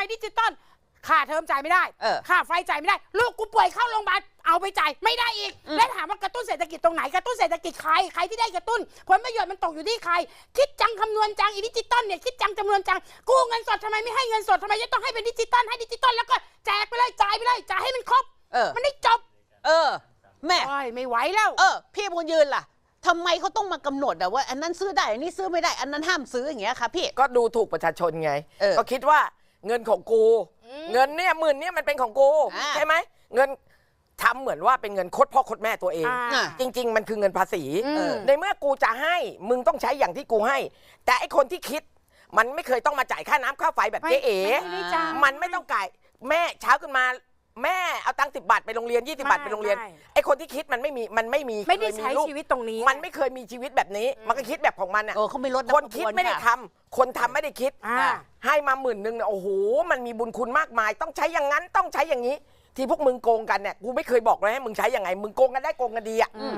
มดิจิตอลค่าเทอมจ่ายไม่ได้เออค่าไฟจ่ายไม่ได้ ลูกกูป่วยเข้าโรงพยาบาลเอาไปจ่ายไม่ได้อีก อืม แล้วถามว่ากระตุ้นเศรษฐกิจตรงไหนกระตุ้นเศรษฐกิจใครใครที่ได้กระตุ้น ผลประโยชน์มันตกอยู่ที่ใคร คิดจังคำนวณจังอีดิจิตอลเนี่ยคิดจังจำนวนจังกู้เงินสดทำไมไม่ให้เงินสดทำไมจะต้องให้เป็นดิจิตอลให้ดิจิตอลแล้วก็แจกไปเลยจ่ายไปเลยจ่ายให้มันครบ เออ มันได้จบเออ แม่ โอ้ยไม่ไหวแล้ว เออ พี่บุญยืนล่ะทำไมเขาต้องมากำหนดอะว่า อันนั้นซื้อได้ อันนี้ซื้อไม่ได้ อันนั้นห้ามซื้ออย่างเงี้ยค่ะพี่ ก็ดูถูกประชาชนไง เออ ก็คิดว่า เงินของกู เงินเนี่ยหมื่นเนี่ยมันเป็นของกูอ่า ใช่ไหมเงินทำเหมือนว่าเป็นเงินคดพ่อคดแม่ตัวเอง อ่า จริง ๆ มันคือเงินภาษี อืมเออในเมื่อกูจะให้มึงต้องใช้อย่างที่กูให้ แต่ไอคนที่คิด มันไม่เคยต้องมาจ่ายค่าน้ำค่าไฟแบบเจ๊เอ๋ ไม่ได้จ่ายมันไม่ต้องจ่ายแม่เช้าขึ้นมา แม่เอาตังค์สิบบาทไปโรงเรียนยี่สิบาทไปโรงเรียนไม่ ไอคนที่คิดมันไม่มีมันไม่มีไม่ได้เคยใช้ลูกชีวิตตรงนี้ มันไม่เคยมีชีวิตแบบนี้ มันก็คิดแบบของมันอะเออเขาไม่ลดคนคิดไม่ได้ทำคนทำไม่ได้คิดอ่า ให้มาหมื่นหนึ่งเนี่ยโอ้โหมันมีบุญคุณมากมาย ต้องใช้อย่างนั้นต้องใช้อย่างนี้ ที่พวกมึงโกงกันเนี่ยกูไม่เคยบอกเลยให้มึงใช้ยังไง มึงโกงกันได้โกงกันดีอะอืม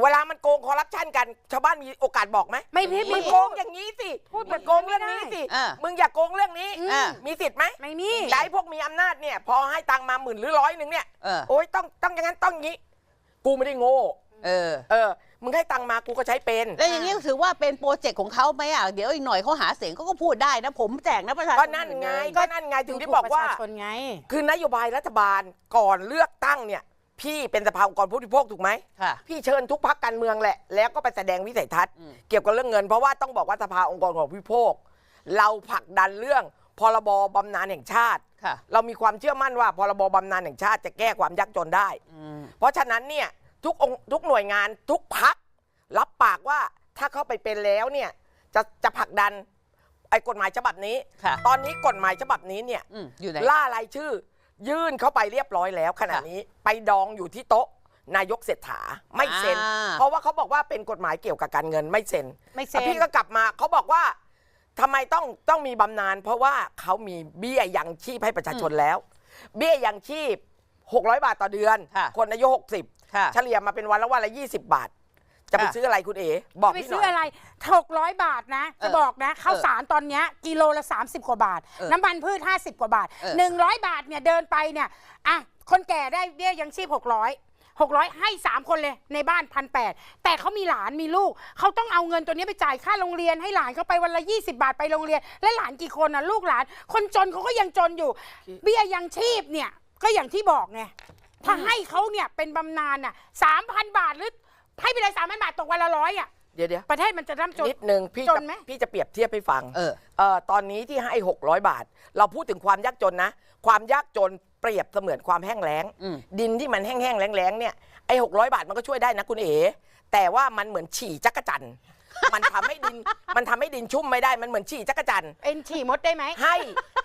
เวลามันโกงคอร์รัปชันกัน ชาวบ้านมีโอกาสบอกไหมไม่พี่มึไม่งโกโกงงอย่างนี้สิพูดแบบมึงโกงเรื่องนี้สิอ่ามึงอย่าโกงเรื่องนี้อ่ามีสิทธิ์ไหมไม่มีแต่ไอ้พวกมีอำนาจเนี่ย พอให้ตังค์มาหมื่นหรือร้อยหนึ่งเนี่ยเออโอ๊ยต้องต้องอย่างนั้นต้องอย่างนี้ กูไม่ได้โง่ เออ เออ มึงให้ตังค์มากูก็ใช้เป็น แล้วอย่างนี้ถือว่าเป็นโปรเจกต์ของเขาไหมอะ เดี๋ยวอีกหน่อยเขาหาเสียงเขาก็พูดได้นะ ผมแจกนะประชาชนก็นั่นไง ก็นั่นไงถึงได้บอกว่า ประชชนไง คือนโยบายรัฐบาลก่อนเลือกตั้งเนี่ย พี่เป็นสภาองค์กรผู้บริโภคถูกไหม ค่ะ พี่เชิญทุกพักการเมืองแหละ แล้วก็ไปแสดงวิสัยทัศน์ อืม เกี่ยวกับเรื่องเงิน เพราะว่าต้องบอกว่าสภาองค์กรของผู้บริโภค เราผลักดันเรื่องพรบบำนาญแห่งชาติ ค่ะ เรามีความเชื่อมั่นว่าพรบบำนาญแห่งชาติจะแก้ความยากจนได้ อืม เพราะฉะนั้นเนี่ย ทุกองค์ทุกหน่วยงานทุกพักรับปากว่าถ้าเข้าไปเป็นแล้วเนี่ยจะจะผลักดันไอ้กฎหมายฉบับนี้ ค่ะตอนนี้กฎหมายฉบับนี้เนี่ยอืมอยู่ไหน ล่ารายชื่อ ยื่นเข้าไปเรียบร้อยแล้วขณะค่ะนี้ไปดองอยู่ที่โต๊ะนายกเศรษฐาไม่เซ็น อ่า เพราะว่าเขาบอกว่าเป็นกฎหมายเกี่ยวกับการเงินไม่เซ็น ไม่เซ็นแล้วพี่ก็กลับมาเขาบอกว่าทำไมต้องต้องมีบำนาญเพราะว่าเขามีเบี้ยยังชีพให้ประชาชนแล้ว เบี้ยยังชีพ 600 บาทต่อเดือนค่ะคนอายุ60 ค่ะ เฉลี่ยมาเป็นวันละวันละ20 บาท จะไปค่ะ ซื้ออะไรคุณเอ๋บอกไปพี่หซื้น่ออย อะไรหกร้อยบาทนะ จะเออบอกนะข้าวสารตอนเนี้ยกิโลละ 30 กว่าบาท เออน้ำมันพืช 50 กว่าบาท เออ 100 บาทเนี่ยเดินไปเนี่ยอะคนแก่ได้เบี้ยยังชีพ 600 600 ให้ 3 คนเลยในบ้านพันแแต่เขามีหลานมีลูก เขาต้องเอาเงินตัวนี้ไปจ่ายค่าโรงเรียนให้หลานเขาไปวันละ 20 บาทไปโรงเรียน และหลานกี่คนนะลูกหลาน คนจนเขาก็ยังจนอยู่ เบี้ยยังชีพเนี่ยก็อย่างที่บอกไง ถ้าให้เขาเนี่ยเป็นบำนาญอะสามพันบาทหรือให้ไปเลยสามพันบาทตกวันละร้อยอะเดี๋ยวเดี๋ยวประเทศมันจะร่ำจน นิดนึงพี่จจะนไหม พี่จะเปรียบเทียบให้ฟังเออ เอ่อตอนนี้ที่ให้ 600 บาท เราพูดถึงความยากจนนะ ความยากจนเปรียบเสมือนความแห้งแล้ง อืม ดินที่มันแห้งๆแล้งๆเนี่ยไอ้600บาทมันก็ช่วยได้นะคุณเอ๋แต่ว่ามันเหมือนฉี่จักรจันทร์ มันทำให้ดิน มันทำให้ดินชุ่มไม่ได้ มันเหมือนฉี่จักรจันทร์เป็นฉี่มดได้ไหม ให้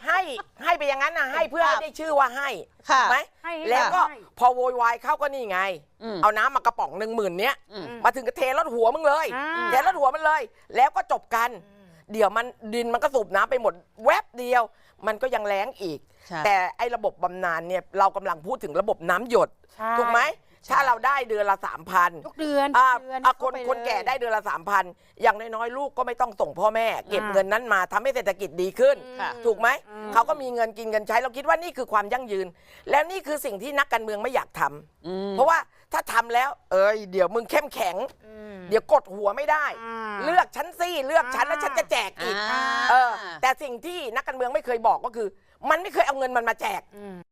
ให้ให้ไปอย่างนั้นนะให้เพื่อให้ได้ชื่อว่าให้ค่ะไหมให้ให้แล้วก็ให้ พอโวยวายเข้าก็นี่ไง อืมเอาน้ำมากระป๋องหนึ่งหมื่นเนี้ย อืม มาถึงก็เทรถหัวมึงเลยอ่า เทรถหัวมันเลย แล้วก็จบกัน เดี๋ยวมันดินมันก็สูบน้ำไปหมดแวบเดียว มันก็ยังแรงอีก ใช่ แต่ไอ้ระบบบำนาญเนี่ยเรากำลังพูดถึงระบบน้ำหยด ใช่ ถูกไหม ถ้าเราได้เดือนละสามพันทุกเดือนอ่าทุกเดือนอะคนเข้าไปคนเลยแก่ได้เดือนละสามพันอย่างน้อยๆลูกก็ไม่ต้องส่งพ่อแม่ เก็บอ่าเงินนั้นมาทำให้เศรษฐกิจดีขึ้น ค่ะ ถูกไหมอืมเขาก็มีเงินกินเงินใช้เราคิดว่านี่คือความยั่งยืน แล้วนี่คือสิ่งที่นักการเมืองไม่อยากทำอืมเพราะว่าถ้าทำแล้ว เอ้ยเดี๋ยวมึงเข้มแข็งอืมเดี๋ยวกดหัวไม่ได้ อ่าเลือกฉันสิเลือกฉันแล้วฉันจะแจกอีกอ่า เออแต่สิ่งที่นักการเมืองไม่เคยบอกก็คือ มันไม่เคยเอาเงินมันมาแจกอืม